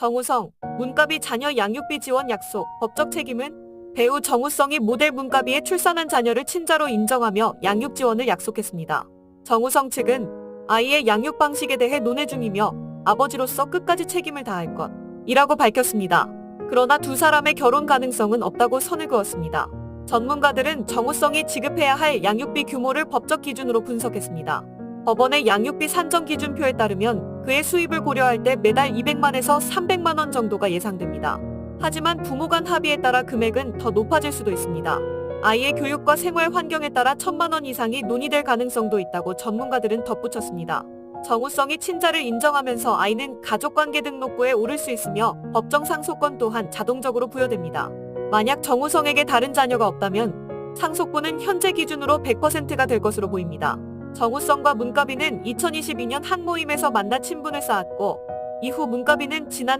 정우성, 문가비 자녀 양육비 지원 약속, 법적 책임은 배우 정우성이 모델 문가비의 출산한 자녀를 친자로 인정하며 양육 지원을 약속했습니다. 정우성 측은 아이의 양육 방식에 대해 논의 중이며 아버지로서 끝까지 책임을 다할 것이라고 밝혔습니다. 그러나 두 사람의 결혼 가능성은 없다고 선을 그었습니다. 전문가들은 정우성이 지급해야 할 양육비 규모를 법적 기준으로 분석했습니다. 법원의 양육비 산정 기준표에 따르면 그의 수입을 고려할 때 매달 200만에서 300만 원 정도가 예상됩니다. 하지만 부모 간 합의에 따라 금액은 더 높아질 수도 있습니다. 아이의 교육과 생활 환경에 따라 천만 원 이상이 논의될 가능성도 있다고 전문가들은 덧붙였습니다. 정우성이 친자를 인정하면서 아이는 가족관계 등록부에 오를 수 있으며 법정 상속권 또한 자동적으로 부여됩니다. 만약 정우성에게 다른 자녀가 없다면 상속분은 현재 기준으로 100%가 될 것으로 보입니다. 정우성과 문가비는 2022년 한 모임에서 만나 친분을 쌓았고 이후 문가비는 지난